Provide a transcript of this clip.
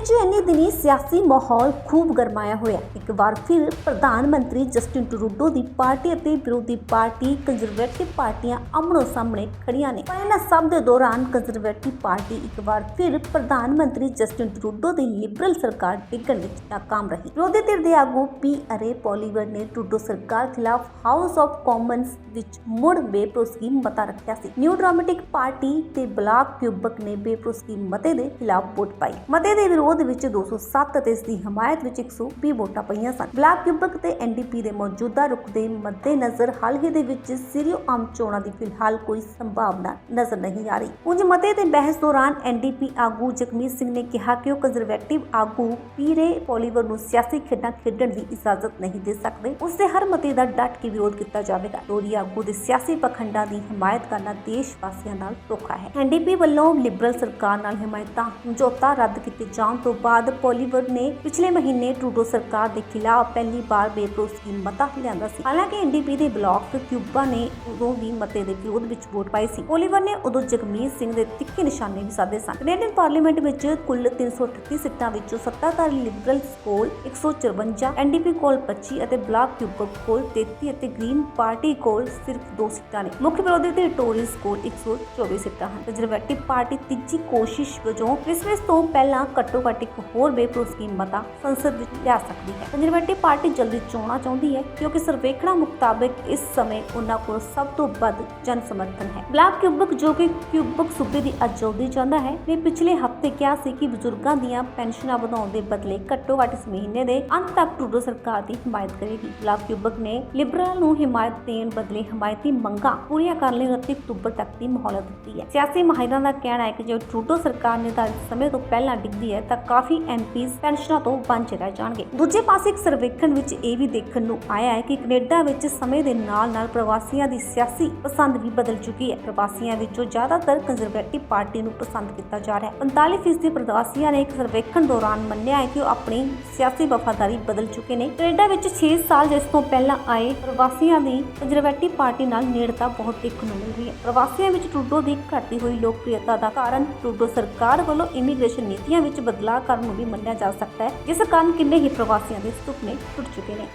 ਵਿੱਚ ਇੰਨੇ ਦਿਨੀ ਸਿਆਸੀ ਮਾਹੌਲ ਖੂਬ ਗਰਮਾਇਆ ਹੋਇਆ। ਇੱਕ ਵਾਰ ਫਿਰ ਪ੍ਰਧਾਨ ਮੰਤਰੀ ਜਸਟਿਨ ਟਰੂਡੋ ਦੀ ਪਾਰਟੀ ਅਤੇ ਵਿਰੋਧੀ ਪਾਰਟੀ ਕੰਜ਼ਰਵੇਟਿਵ ਪਾਰਟੀਆਂ ਆਮਣੋ ਸਾਹਮਣੇ ਖੜੀਆਂ ਨੇ। ਪਰ ਇਹਨਾਂ ਸਭ ਦੇ ਦੌਰਾਨ ਕੰਜ਼ਰਵੇਟਿਵ ਪਾਰਟੀ ਇੱਕ ਵਾਰ ਫਿਰ ਪ੍ਰਧਾਨ ਮੰਤਰੀ ਜਸਟਿਨ ਟਰੂਡੋ ਦੀ ਲਿਬਰਲ ਸਰਕਾਰ ਡਿੱਗਣ ਵਿੱਚ ਨਾਕਾਮ ਰਹੀ। ਵਿਰੋਧੀ ਧਿਰ ਦੇ ਆਗੂ ਪੀ ਅਰੇ ਪੋਲੀਵਰ ਨੇ ਟਰੂਡੋ ਸਰਕਾਰ ਖਿਲਾਫ ਹਾਊਸ ਆਫ ਕਾਮਨਸ ਵਿੱਚ ਮੁੜ ਬੇਭਰੋਸਗੀ ਮਤਾ ਰੱਖਿਆ ਸੀ। ਨਿਊ ਡੈਮੋਕ੍ਰੈਟਿਕ ਪਾਰਟੀ ਤੇ ਬਲਾਕ ਕਿਊਬਕ ਨੇ ਬੇਭਰੋਸਗੀ ਮਤੇ ਦੇ ਖਿਲਾਫ ਵੋਟ ਪਾਈ। ਮਤੇ ਦੇ ਵਿਰੋਧ ਵਿੱਚ 207 ਅਤੇ ਇਸ ਦੀ ਹਮਾਇਤ ਵਿੱਚ 120 ਵੋਟਾਂ ਪਈਆਂ ਸਨ। ਬਲਾਕ ਕਿਊਬਕ ਤੇ ਐਨਡੀਪੀ ਦੇ ਮੌਜੂਦਾ ਰੁਖ ਦੇ ਮੱਦੇਨਜ਼ਰ ਹਾਲ ਹੀ ਦੇ ਵਿੱਚ ਸੀਰੀਓ ਆਮ ਚੋਣਾਂ ਦੀ ਫਿਲਹਾਲ ਕੋਈ ਸੰਭਾਵਨਾ ਨਜ਼ਰ ਨਹੀਂ ਆ ਰਹੀ। ਉਂਝ ਮਤੇ ਤੇ ਬਹਿਸ ਦੌਰਾਨ ਐਨਡੀਪੀ ਆਗੂ ਜਗਮੀਤ ਸਿੰਘ ਨੇ ਕਿਹਾ ਕਿ ਉਹ ਕੰਜ਼ਰਵੇਟਿਵ ਆਗੂ ਪੀਰੇ ਪੋਲੀਵਰ ਨੂੰ ਸਿਆਸੀ ਖੇਡਾਂ ਖੇਡਣ ਦੀ ਇਜਾਜ਼ਤ ਨਹੀਂ ਦੇ ਸਕਦੇ। ਉਸ ਦੇ ਹਰ ਮਤੇ ਦਾ ਡਟ ਕੇ ਵਿਰੋਧ ਕੀਤਾ ਜਾਵੇਗਾ। ਵਿਰੋਧੀ ਆਗੂ ਦੇ ਸਿਆਸੀ ਪਖੰਡਾਂ ਦੀ ਹਮਾਇਤ ਕਰਨਾ ਦੇਸ਼ ਵਾਸੀਆਂ ਨਾਲ ਧੋਖਾ ਹੈ। ਐਨਡੀਪੀ ਵੱਲੋਂ ਲਿਬਰਲ ਸਰਕਾਰ ਨਾਲ ਹਮਾਇਤਾਂ ਸਮਝੌਤਾ ਰੱਦ ਕੀਤੇ ਜਾਣ ਤੋਂ ਬਾਅਦ ਪੋਲੀਵੁੱਡ ਨੇ ਪਿਛਲੇ ਮਹੀਨੇ ਟਰੂਡੋ ਸਰਕਾਰ ਦੇ ਖਿਲਾਫ ਪਹਿਲੀ ਵਾਰ ਬੇਭਰੋਸਗੀ ਮਤਾ ਲਿਆਂਦਾ ਸੀ। ਹਾਲਾਂਕਿ ਐਨਡੀਪੀ ਦੇ ਬਲਾਕ ਕਿਊਬਾ ਨੇ ਉਦੋਂ ਵੀ ਮਤੇ ਦੇ ਵਿਰੋਧ ਵਿੱਚ ਵੋਟ ਪਾਈ ਸੀ। ਪੋਲੀਵਰ ਨੇ ਉਦੋਂ ਜਗਮੀਤ ਸਿੰਘ ਦੇ ਤਿੱਖੇ ਨਿਸ਼ਾਨੇ ਵੀ ਸਾਧੇ ਸਨ। ਕੈਨੇਡੀਅਨ ਪਾਰਲੀਮੈਂਟ ਵਿੱਚ ਕੁੱਲ 338 ਸੀਟਾਂ ਵਿੱਚੋਂ ਸੱਤਾਧਾਰੀ ਲਿਬਰਲਸ ਕੋਲ 154 ਐਨਡੀਪੀ ਕੋਲ 25 ਅਤੇ ਬਲਾਕ ਕਿਊਬਕ ਕੋਲ 33 ਅਤੇ ਗ੍ਰੀਨ ਪਾਰਟੀ ਕੋਲ ਸਿਰਫ 2 ਸੀਟਾਂ ਨੇ। ਮੁੱਖ ਵਿਰੋਧੀ ਤੇ ਟੋਰੀਜ਼ ਕੋਲ 124 ਸੀਟਾਂ ਹਨ। ਕੰਜ਼ਰਵੇਟਿਵ ਪਾਰਟੀ ਤੀਜੀ ਕੋਸ਼ਿਸ਼ ਵਜੋਂ ਕ੍ਰਿਸਮਸ ਤੋਂ ਪਹਿਲਾਂ ਘੱਟੋ ਘੱਟ ਇੱਕ ਹੋਰ ਬੇਭਰੋਸਗੀ ਮਤਾ ਸੰਸਦ ਵਿੱਚ ਲਿਆ ਸਕਦੀ ਹੈ। ਕੰਜ਼ਰਵੇਟਿਵ ਪਾਰਟੀ ਜਲਦੀ ਚੋਣਾਂ ਚਾਹੁੰਦੀ ਹੈ ਕਿਉਂਕਿ ਸਰਵੇਖਣਾਂ ਮੁਤਾਬਕ ਇਸ ਸਮੇਂ ਉਹਨਾਂ ਕੋਲ ਸਭ ਤੋਂ ਵੱਧ ਜਨ ਸਮਰਥਨ ਹੈ। ਬਲਾਕ ਕਿਊਬਕ ਜੋ ਕਿ ਕਿਊਬਕ ਸੂਬੇ ਦੀ ਆਜ਼ਾਦੀ ਚਾਹੁੰਦਾ ਹੈ ਨੇ ਪਿਛਲੇ ਹਫ਼ਤੇ ਕਿਹਾ ਸੀ ਕਿ ਬਜ਼ੁਰਗਾਂ ਦੀਆਂ ਪੈਨਸ਼ਨਾਂ ਵਧਾਉਣ ਦੇ ਬਦਲੇ ਘੱਟੋ ਘੱਟ ਇਸ ਮਹੀਨੇ ਦੇ ਅੰਤ ਤੱਕ ਟਰੂਡੋ ਸਰਕਾਰ ਦੀ ਹਮਾਇਤ ਕਰੇਗੀ। ਬਲਾਕ ਕਿਊਬਕ ਨੇ ਲਿਬਰਲ ਨੂੰ ਹਮਾਇਤ ਦੇਣ ਬਦਲੇ ਹਮਾਇਤੀ ਮੰਗਾਂ ਪੂਰੀਆਂ ਕਰਨ ਲਈ 29 ਅਕਤੂਬਰ ਤੱਕ ਦੀ ਮੌਹਲਤ ਦਿੱਤੀ ਹੈ। ਸਿਆਸੀ ਮਾਹਿਰਾਂ ਦਾ ਕਹਿਣਾ ਹੈ ਕਿ ਜੇ ਟਰੂਡੋ ਸਰਕਾਰ ਨਿਰਧਾਰਿਤ ਸਮੇਂ ਤੋਂ ਪਹਿਲਾਂ ਡਿੱਗਦੀ ਹੈ, ਤਾਂ ਕਾਫੀ ਐਮਪੀਜ਼ ਪੈਨਸ਼ਨਾਂ ਤੋਂ ਵਾਂਝੇ ਰਹਿ ਜਾਣਗੇ। ਦੂਜੇ ਪਾਸੇ ਇੱਕ ਸਰਵੇਖਣ ਵਿੱਚ ਇਹ ਵੀ ਦੇਖਣ ਨੂੰ ਆਇਆ ਹੈ ਕਿ ਕੈਨੇਡਾ ਵਿੱਚ ਸਮੇਂ ਦੇ ਨਾਲ-ਨਾਲ ਪ੍ਰਵਾਸੀਆਂ ਦੀ ਸਿਆਸੀ ਪਸੰਦ ਵੀ ਬਦਲ ਚੁੱਕੀ ਹੈ। ਪ੍ਰਵਾਸੀਆਂ ਵਿੱਚੋਂ ਜ਼ਿਆਦਾਤਰ ਕੰਜ਼ਰਵੇਟਿਵ ਪਾਰਟੀ ਨੂੰ ਪਸੰਦ ਕੀਤਾ ਜਾ ਰਿਹਾ ਹੈ। 45% ਪ੍ਰਵਾਸੀਆਂ ਨੇ ਇੱਕ ਸਰਵੇਖਣ ਦੌਰਾਨ ਮੰਨਿਆ ਹੈ ਕਿ ਉਹ ਆਪਣੀ ਸਿਆਸੀ ਵਫਾਦਾਰੀ ਬਦਲ ਚੁੱਕੇ ਨੇ। ਕੈਨੇਡਾ ਵਿੱਚ 6 ਸਾਲ ਜਿਸ ਤੋਂ ਪਹਿਲਾਂ ਆਏ ਪ੍ਰਵਾਸੀਆਂ ਦੀ ਕੰਜ਼ਰਵੇਟਿਵ ਪਾਰਟੀ ਨਾਲ ਨੇੜਤਾ ਬਹੁਤ ਦੇਖਣ ਨੂੰ ਮਿਲ ਰਹੀ ਹੈ। ਪ੍ਰਵਾਸੀਆਂ ਵਿੱਚ ਟਰੂਡੋ ਦੀ ਘਟਦੀ ਹੋਈ ਲੋਕਪ੍ਰਿਯਤਾ ਦਾ ਕਾਰਨ ਟਰੂਡੋ ਸਰਕਾਰ ਵੱਲੋਂ ਇਮੀਗ੍ਰੇਸ਼ਨ ਨੀਤੀਆਂ ਵਿੱਚ ਬਦਲਾਅ ਕਰਨ ਨੂੰ ਵੀ ਮੰਨਿਆ ਜਾ ਸਕਦਾ ਹੈ, ਜਿਸ ਕਾਰਨ ਕਿੰਨੇ ਹੀ ਪ੍ਰਵਾਸੀਆਂ ਦੇ ਸੁਪਨੇ ਟੁੱਟ ਚੁੱਕੇ ਨੇ।